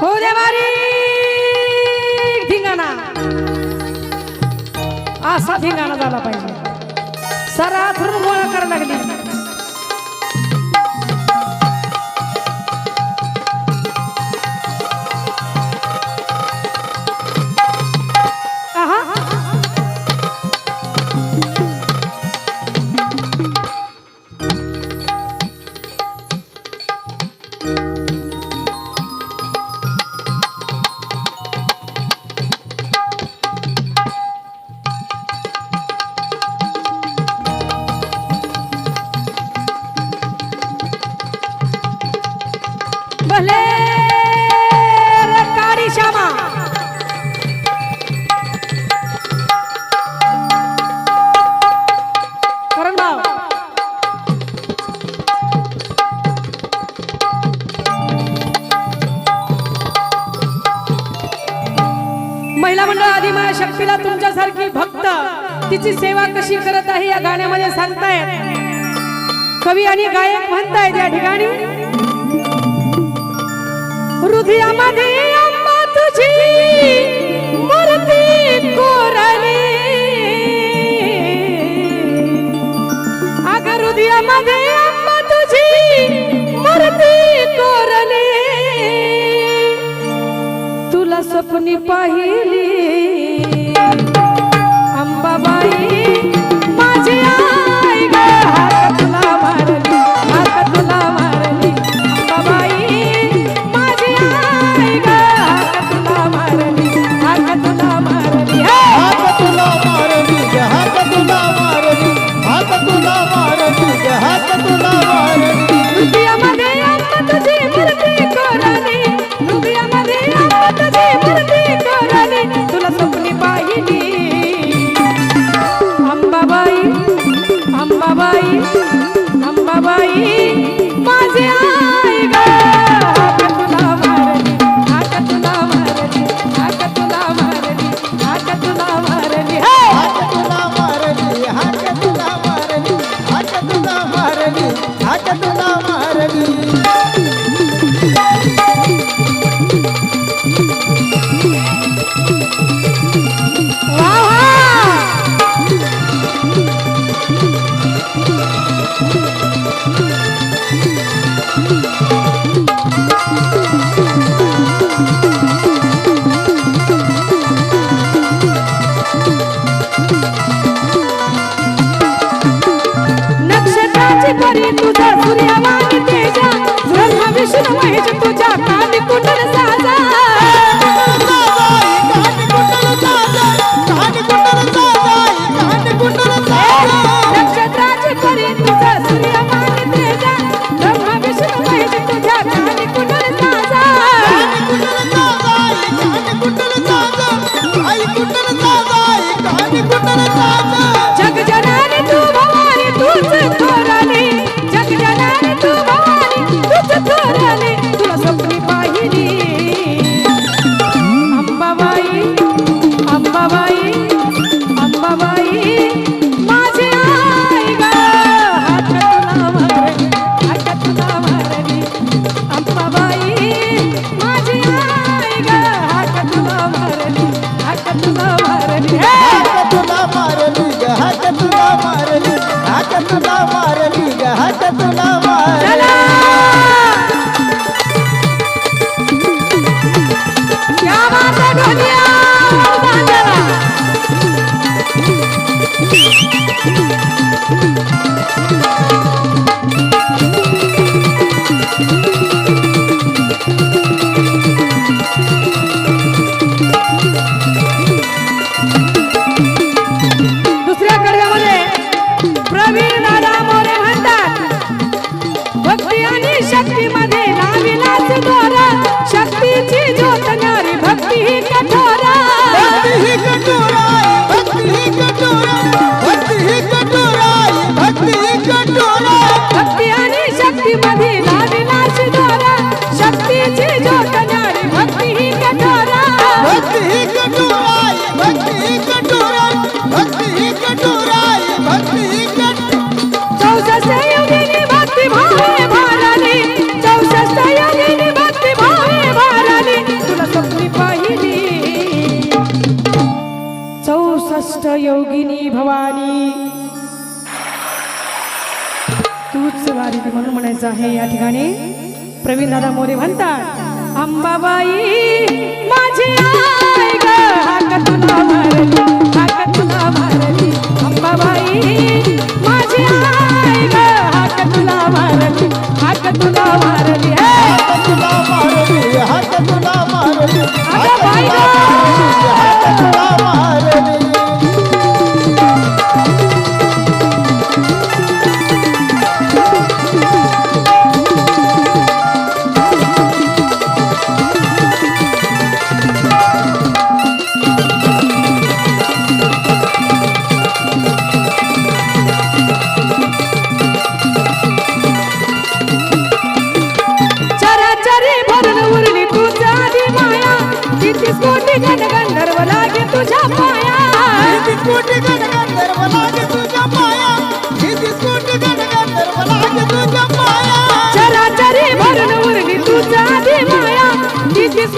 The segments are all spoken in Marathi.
हो देवारी असा धिंगाणा झाला पाहिजे. सराथरून गोळा करायला लागली. शक्तीला तुमच्यासारखी भक्त तिची सेवा कशी करत आहे या गाण्यामध्ये सांगतायत. कवी आणि गायक म्हणतायत या ठिकाणी तुला सपनी पाहिली বাবাই। ঢাকা ಬಿಟ್ಟು Thank you. तूच वारी म्हणून म्हणायचं आहे. या ठिकाणी प्रवीण दादा मोरे म्हणतात अंबाबाई माझी आई ग हाक तुला मारली हाक तुला मारली अंबाबाई माझी आई ग हाक तुला मारली हाक तुला मारली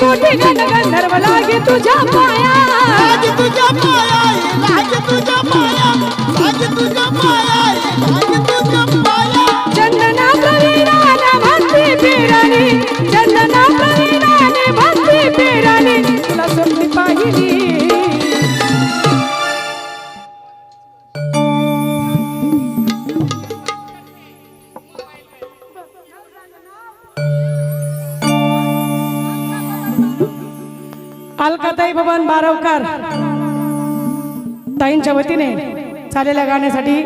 कोटी गण गंधर्व लागे तुझ्या पाया. लागे तुझ्या पाया लागे तुझ्या पाया लागे तुझ्या पाया. अलकाताई भवन बारवकर. ताईंच्या वतीने चाललेल्या गाण्यासाठी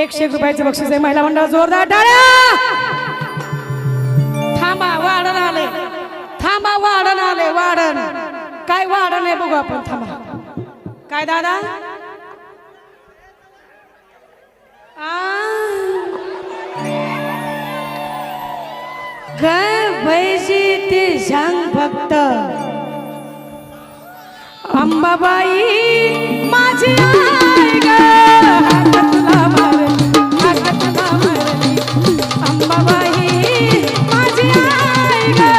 एकशे एक रुपयाचे बक्षीस आहे. महिला मंडळ जोरदार टाळ्या! थांबा वाढण आले. थांबा वाढण आले वाढण. काय वाढण आहे बघू आपण थांबा. काय दादा? काय पैसे ते सांग फक्त. अंबाबाई माझी आई ग. हाक तुला मारली हाक अंबाबाई माझी आई ग